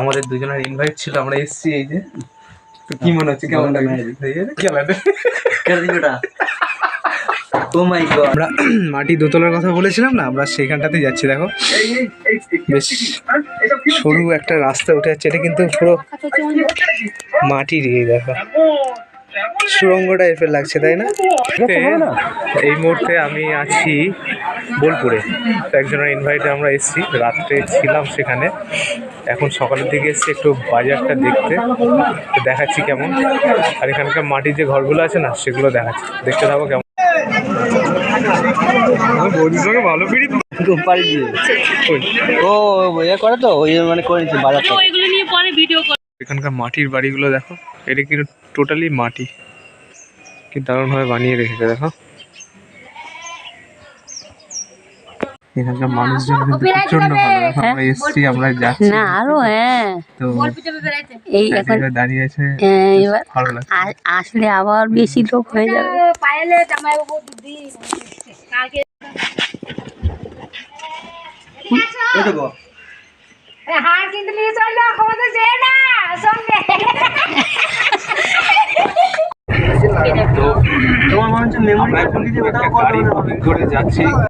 আমাদের দুজনের ইনভাইট ছিল আমরা এসেছি এই যে। তো কি মনে হচ্ছে কেমন লাগে খেলাতে ও মাই গড আমরা মাটি দোতলার কথা বলেছিলাম না আমরা সেইখানটাতে যাচ্ছি দেখো। বেশ সরু একটা রাস্তা উঠে যাচ্ছে এটা কিন্তু পুরো মাটির ইয়ে দেখো। সুরঙ্গ টাইপের লাগছে তাই না। এই মুহূর্তে আমি আছি বোলপুরে। তো একজনের ইনভাইটে আমরা এসেছি। রাত্রে ছিলাম সেখানে। এখন সকালের দিকে এসেছি একটু বাজারটা দেখতে। তো দেখাচ্ছি কেমন। আর এখানকার মাটির যে ঘরগুলো আছে না সেগুলো দেখাচ্ছি। দেখতে থাকো কেমন। বৌদির সঙ্গে ভালো পিড়ি পাড়ি দিয়ে। ও ইয়ে করে তো ওই মানে করে নিচ্ছি বাজারটা। ওইগুলো নিয়ে পরে ভিডিও করে এখানকার মাটির বাড়িগুলো দেখো। এটা কিন্তু টোটালি মাটি। কি দারুণভাবে বানিয়ে রেখেছে দেখো। এখানকার মানুষজন কিন্তু প্রচণ্ড ভালো এখন আমরা এসছি আমরা যাচ্ছি। না আরও হ্যাঁ। তো এই এখন দাঁড়িয়ে আছে হ্যাঁ, ভালো লাগছে। আসলে আবার বেশি লোক হয়ে যাবে। পায়েলে জামাইবাবু দিদি। কালকে হার কিন্তু নিয়ে চল না খবর তো না সঙ্গে। তো তোমার মনে হচ্ছে মেমোরি একটা করে যাচ্ছি। তো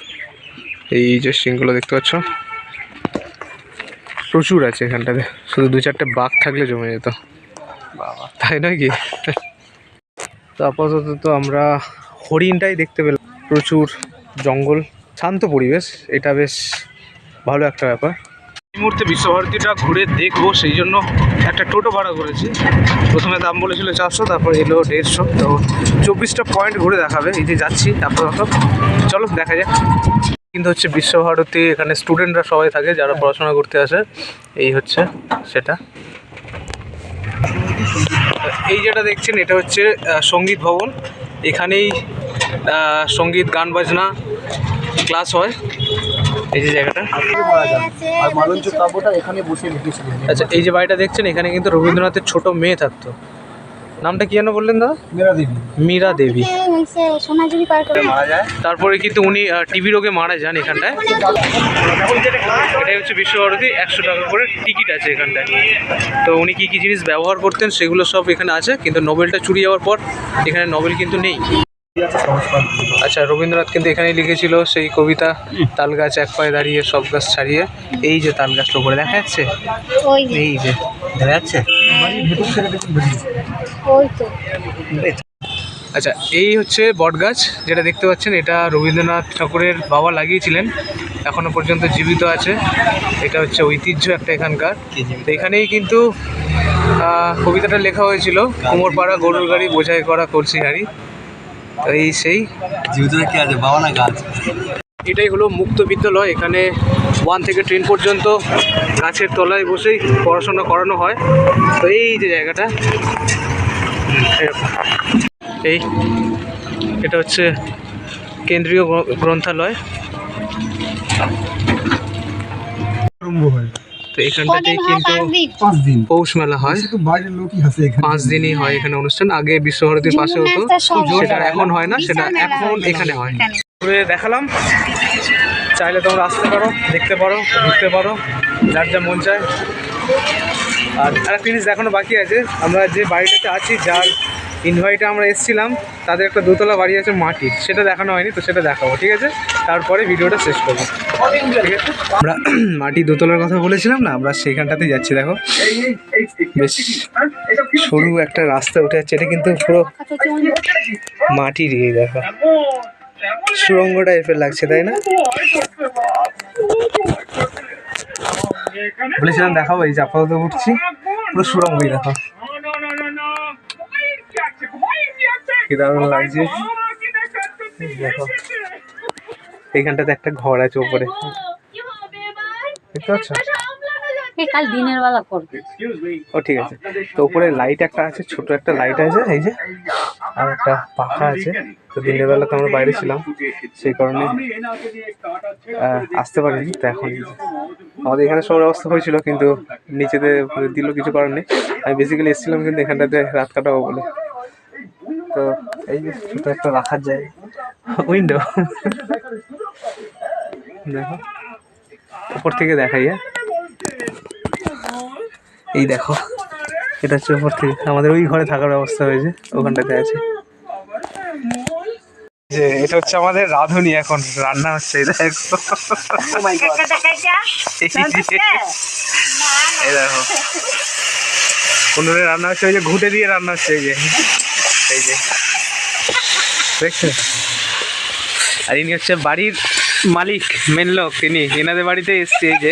এই যে সিংগুলো দেখতে পাচ্ছ? প্রচুর আছে এখানটাতে। শুধু দু চারটে বাঘ থাকলে জমে যেত। বাবা, তাই নয় কি? তো আপাতত তো আমরা হরিণটাই দেখতে পেলাম। প্রচুর জঙ্গল, শান্ত পরিবেশ, এটা বেশ ভালো একটা ব্যাপার। এই মুহূর্তে বিশ্বভারতীটা ঘুরে দেখব, সেই জন্য একটা টোটো ভাড়া করেছি। প্রথমে দাম বলেছিল চারশো, তারপর এলো দেড়শো। তো চব্বিশটা পয়েন্ট ঘুরে দেখাবে, এই যে যাচ্ছি আপাতত চলো, দেখা যাক। কিন্তু হচ্ছে বিশ্বভারতী এখানে স্টুডেন্টরা সবাই থাকে যারা পড়াশোনা করতে আসে। এই হচ্ছে সেটা। এই যেটা দেখছেন এটা হচ্ছে সংগীত ভবন। এখানেই আহ, সংগীত গান বাজনা ক্লাস হয়। এই যে জায়গাটা। আর মালঞ্চ কাব্যটা এখানে বসে আচ্ছা এই যে বাড়িটা দেখছেন এখানে কিন্তু রবীন্দ্রনাথের ছোট মেয়ে থাকতো। নামটা কি যেন বললেন দাদা? মীরা দেবী মীরা দেবী। সোনাঝুরি পার্কে মারা যায় তারপরে কিন্তু উনি টিভি রোগে মারা যান এখানটায়। এটাই হচ্ছে বিশ্বভারতী একশো টাকা করে টিকিট আছে এখানটায়। তো উনি কী কী জিনিস ব্যবহার করতেন সেগুলো সব এখানে আছে কিন্তু নোবেলটা চুরি যাওয়ার পর এখানে নোবেল কিন্তু নেই। আচ্ছা রবীন্দ্রনাথ কিন্তু এখানেই লিখেছিল সেই কবিতা তাল গাছ এক পায়ে দাঁড়িয়ে সব গাছ ছাড়িয়ে। এই যে তাল গাছটা উপরে দেখা যাচ্ছে? এই যে দেখা যাচ্ছে? আচ্ছা এই হচ্ছে বটগাছ যেটা দেখতে পাচ্ছেন এটা রবীন্দ্রনাথ ঠাকুরের বাবা লাগিয়েছিলেন এখনও পর্যন্ত জীবিত আছে। এটা হচ্ছে ঐতিহ্য একটা এখানকার। এখানেই কিন্তু কবিতাটা লেখা হয়েছিল কুমোরপাড়া গরুর গাড়ি বোঝাই করা কলসি হাড়ি তো এই সেই জীবিত কি আছে? বাবা না গাছ? এটাই হলো মুক্ত বিদ্যালয়। এখানে ওয়ান থেকে টেন পর্যন্ত গাছের তলায় বসেই পড়াশোনা করানো হয়। তো এই যে জায়গাটা এই এটা হচ্ছে কেন্দ্রীয় গ্রন্থালয়। আরম্ভ হয়। তো কিন্তু পৌষ মেলা হয়। পাঁচ দিনই হয় এখানে অনুষ্ঠান। আগে বিশ্বভারতীর পাশে হতো। সেটা এখন হয় না সেটা এখন এখানে হয়। ঘুরে দেখালাম। চাইলে তোমরা আসতে পারো দেখতে পারো ঘুরতে পারো যার যা মন চায়। আর একটা জিনিস দেখানো বাকি আছে। আমরা যে বাড়িটাতে আছি যার ইনভাইটে আমরা এসেছিলাম, তাদের একটা দোতলা বাড়ি আছে মাটির সেটা দেখানো হয়নি, তো সেটা দেখাবো, ঠিক আছে? তারপরে ভিডিওটা শেষ করব। আমরা মাটি দোতলার কথা বলেছিলাম না, আমরা সেইখানটাতেই যাচ্ছি, দেখো। বেশ সরু একটা রাস্তা উঠে যাচ্ছে, এটা কিন্তু পুরো মাটির ইয়ে দেখো। সুরঙ্গ টাইপের লাগছে, তাই না? বলেছিলাম দেখাবো, এই যে আপাতত উঠছি, পুরো সুরঙ্গই দেখো। কি দারুণ লাগছে। দেখো এইখানটাতে একটা ঘর আছে উপরে দেখতে পাচ্ছ? কাল দিনের বেলা করবে। ও ঠিক আছে। তো উপরে লাইট একটা আছে ছোট একটা লাইট আছে এই যে। আর একটা পাখা আছে। তো দিনের বেলা তো আমরা বাইরে ছিলাম। সেই কারণে আহ, আসতে পারিনি তো এখন আমাদের এখানে সবার অবস্থা হয়েছিল কিন্তু নিচেতে দিল কিছু নেই। আমি বেসিক্যালি এসেছিলাম কিন্তু এখানটাতে রাত কাটাবো বলে। তো এই যে ছোট একটা রাখার জায়গা উইন্ডো দেখো। উপর থেকে দেখাই হ্যাঁ? এই দেখো এটা হচ্ছে উপর থেকে। আমাদের ওই ঘরে থাকার ব্যবস্থা হয়েছে ওখানটাতে আছে। যে এটা হচ্ছে আমাদের রাঁধুনি এখন রান্না হচ্ছে এই দেখো। এই এই দেখো। উনুনে রান্না হচ্ছে ওই যে ঘুটে দিয়ে রান্না হচ্ছে এই যে। এই যে। দেখছ? আর ইনি হচ্ছে বাড়ির মালিক মেন লোক তিনি। এনাদের বাড়িতে এসছে এই যে।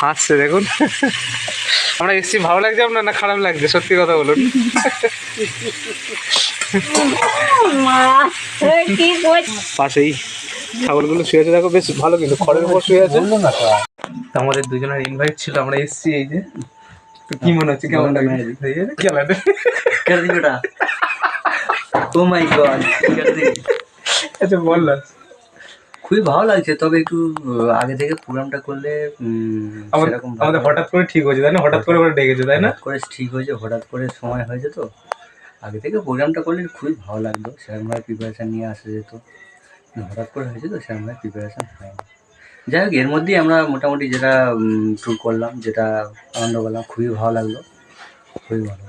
হাসছে দেখুন। আমরা এসছি ভালো লাগছে আপনার না খারাপ লাগছে? সত্যি কথা বলুন। পাশেই ছাগলগুলো শুয়ে আছে। দেখো বেশ ভালো কিন্তু। খড়ের উপর শুয়ে আছে। আমাদের দুজনের ইনভাইট ছিল আমরা এসছি এই যে। কি মনে হচ্ছে? কেমন? কেটে দিবি ওটা ও মাই গড আচ্ছা বললাম খুবই ভালো লাগছে তবে একটু আগে থেকে প্রোগ্রামটা করলে সেরকম আমাদের হঠাৎ করে ঠিক হয়েছে তাই না? হঠাৎ করে ওরা ডেকেছে তাই না? করে ঠিক হয়েছে হঠাৎ করে সময় হয়েছে তো। আগে থেকে প্রোগ্রামটা করলে খুবই ভালো লাগতো সেরকমভাবে প্রিপারেশান নিয়ে আসা যেত। হঠাৎ করে হয়েছে তো সেরকমভাবে প্রিপারেশান হয়নি। যাই হোক এর মধ্যেই আমরা মোটামুটি যেটা ট্যুর করলাম যেটা আনন্দ করলাম খুবই ভালো লাগল খুবই ভালো।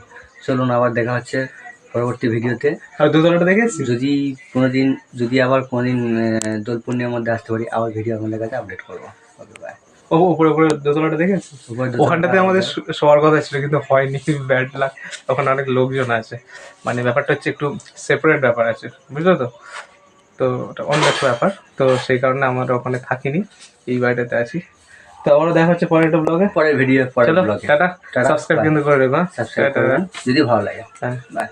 চলুন আবার দেখা হচ্ছে পরবর্তী ভিডিওতে। আর দোতলাটা দেখেছিস যদি কোনোদিন যদি আবার কোনোদিন আহ, দোল পূর্ণিমার মধ্যে আসতে পারি আবার ভিডিও আপনাদের কাছে আপডেট করব। ওকে বাই ও উপরে উপরে দোতলাটা দেখেছিস ওখানটাতে আমাদের শোয়ার কথা ছিল কিন্তু হয়নি ব্যাড তখন অনেক লোকজন আছে। মানে ব্যাপারটা হচ্ছে একটু সেপারেট ব্যাপার আছে বুঝলো তো? তো ওটা অন্য একটা ব্যাপার। তো সেই কারণে আমার ওখানে থাকিনি এই বাড়িটাতে আছি। তো আবারও দেখা হচ্ছে পরের একটা ব্লগে পরের ভিডিও পরের ব্লগে টাটা। সাবস্ক্রাইব কিন্তু করে দেবো হ্যাঁ? সাবস্ক্রাইব করবেন যদি ভালো লাগে। হ্যাঁ। বাই